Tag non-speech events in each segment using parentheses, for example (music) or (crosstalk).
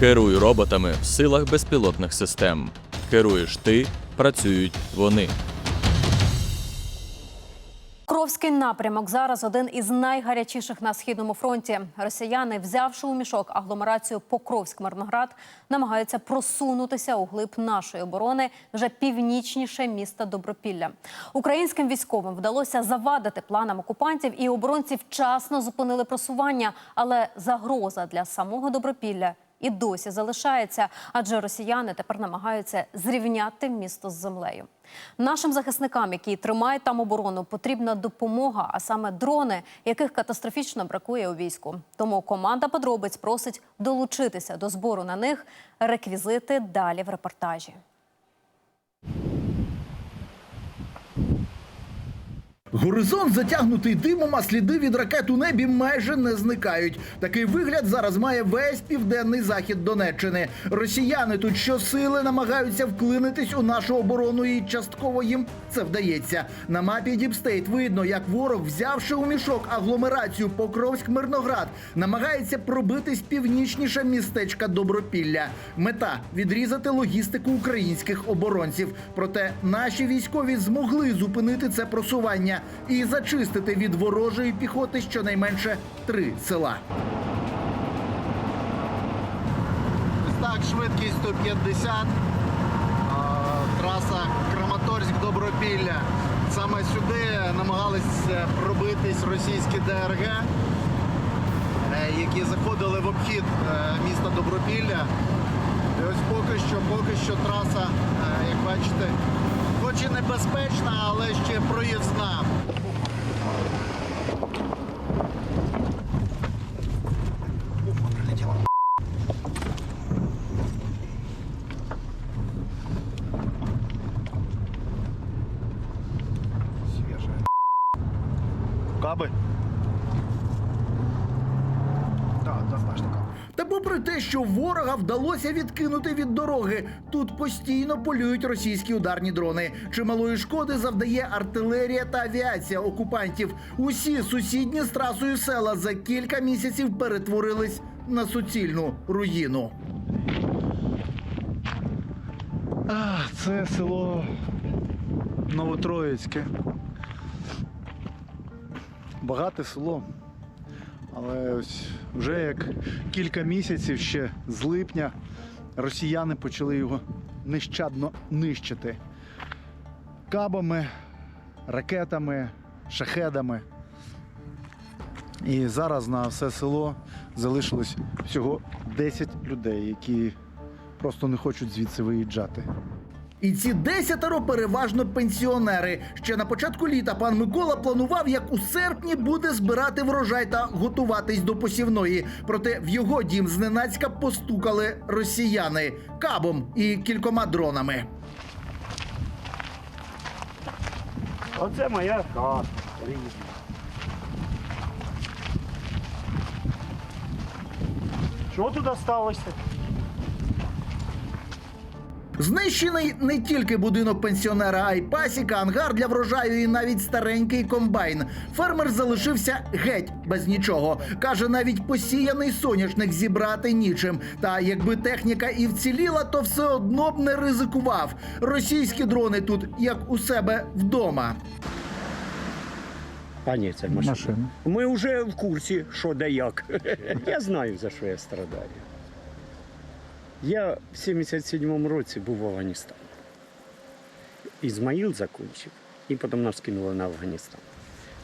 Керуй роботами в силах безпілотних систем. Керуєш ти, працюють вони. Кровський напрямок зараз один із найгарячіших на східному фронті. Росіяни, взявши у мішок агломерацію Покровськ-Мирноград, намагаються просунутися у глиб нашої оборони вже північніше міста Добропілля. Українським військовим вдалося завадити планам окупантів, і оборонці вчасно зупинили просування. Але загроза для самого Добропілля і досі залишається, адже росіяни тепер намагаються зрівняти місто з землею. Нашим захисникам, які тримають там оборону, потрібна допомога, а саме дрони, яких катастрофічно бракує у війську. Тому команда подробиць просить долучитися до збору на них. Реквізити далі в репортажі. Горизонт затягнутий димом, а сліди від ракет у небі майже не зникають. Такий вигляд зараз має весь південний захід Донеччини. Росіяни тут щосили намагаються вклинитись у нашу оборону, і частково їм це вдається. На мапі Діпстейт видно, як ворог, взявши у мішок агломерацію Покровськ-Мирноград, намагається пробитись північніше містечка Добропілля. Мета відрізати логістику українських оборонців. Проте наші військові змогли зупинити це просування і зачистити від ворожої піхоти щонайменше три села. Так, швидкість 150. Траса Краматорськ-Добропілля. Саме сюди намагались е, пробитись російські ДРГ, е, які заходили в обхід е, міста Добропілля. І ось поки що, поки що траса, е, як бачите, хоч і небезпечна, але ще проїзна. Попри те, що ворога вдалося відкинути від дороги, тут постійно полюють російські ударні дрони. Чималої шкоди завдає артилерія та авіація окупантів. Усі сусідні з трасою села за кілька місяців перетворились на суцільну руїну. А, Це село Новотроїцьке. Багате село. Але ось вже як кілька місяців ще з липня росіяни почали його нещадно нищити. Кабами, ракетами, шахедами. І зараз на все село залишилось всього 10 людей, які просто не хочуть звідси виїжджати. І ці десятеро переважно пенсіонери. Ще на початку літа пан Микола планував, як у серпні буде збирати врожай та готуватись до посівної. Проте в його дім зненацька постукали росіяни кабом і кількома дронами. Оце моя хата. Що тут осталося? Знищений не тільки будинок пенсіонера, а й пасіка, ангар для врожаю і навіть старенький комбайн. Фермер залишився геть без нічого. Каже, навіть посіяний соняшник зібрати нічим. Та якби техніка і вціліла, то все одно б не ризикував. Російські дрони тут як у себе вдома. А ні, це машина. Машина. Ми вже в курсі, що да як. (laughs) Я знаю, за що я страдаю. Я в 77-му році був в Афганістані. Ізмаїл закінчив, і потім нас кинули на Афганістан.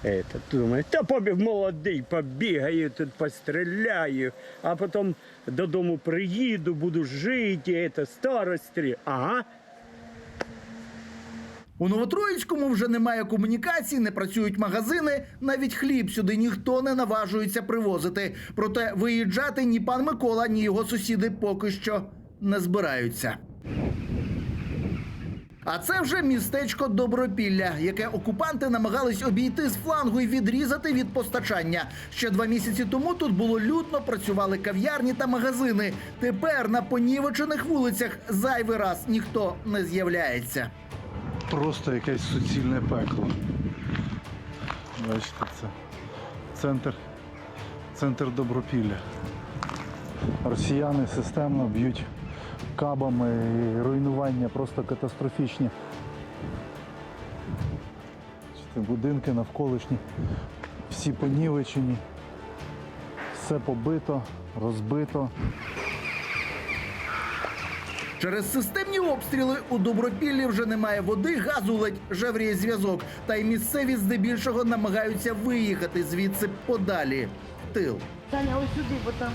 Это, думаю, та побіг молодий, побігаю, тут постріляю, а потім додому приїду, буду жити, це старості. Ага, У Новотроїцькому вже немає комунікацій, не працюють магазини. Навіть хліб сюди ніхто не наважується привозити. Проте виїжджати ні пан Микола, ні його сусіди поки що не збираються. А це вже містечко Добропілля, яке окупанти намагались обійти з флангу і відрізати від постачання. Ще два місяці тому тут було людно, працювали кав'ярні та магазини. Тепер на понівечених вулицях зайвий раз ніхто не з'являється. Просто якесь суцільне пекло. Бачите, це центр, центр Добропілля. Росіяни системно б'ють кабами і руйнування просто катастрофічні. Будинки навколишні, всі понівечені, все побито, розбито. Через системні обстріли у Добропіллі вже немає води, газу ледь жевріє зв'язок. Та й місцеві здебільшого намагаються виїхати звідси подалі. в Тил. Таня, ось сюди, бо там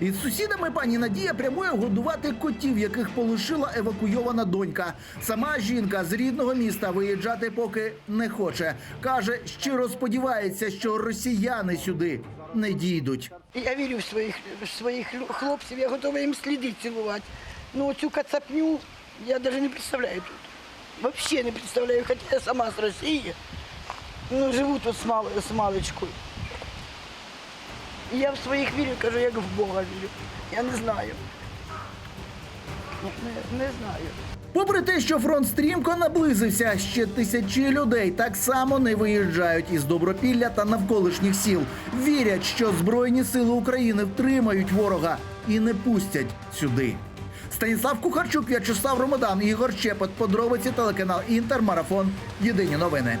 Із сусідами пані Надія прямує годувати котів, яких полишила евакуйована донька. Сама жінка з рідного міста виїжджати поки не хоче. Каже, щиро сподівається, що росіяни сюди не дійдуть. я вірю в своїх, в своїх хлопців, я готова їм сліди цілувати. Ну цю кацапню я навіть не представляю тут. Взагалі не представляю, хоча я сама з Росії. Ну, живу тут з, мал. І я в своїх вірю, кажу, як в Бога вірю. Я не знаю. Не, не знаю. Попри те, що фронт стрімко наблизився, ще тисячі людей так само не виїжджають із Добропілля та навколишніх сіл. Вірять, що Збройні сили України втримають ворога і не пустять сюди. Станіслав Кухарчук, В'ячеслав Ромодан, Ігор Щепет. Подробиці телеканал Інтер. Марафон. Єдині новини.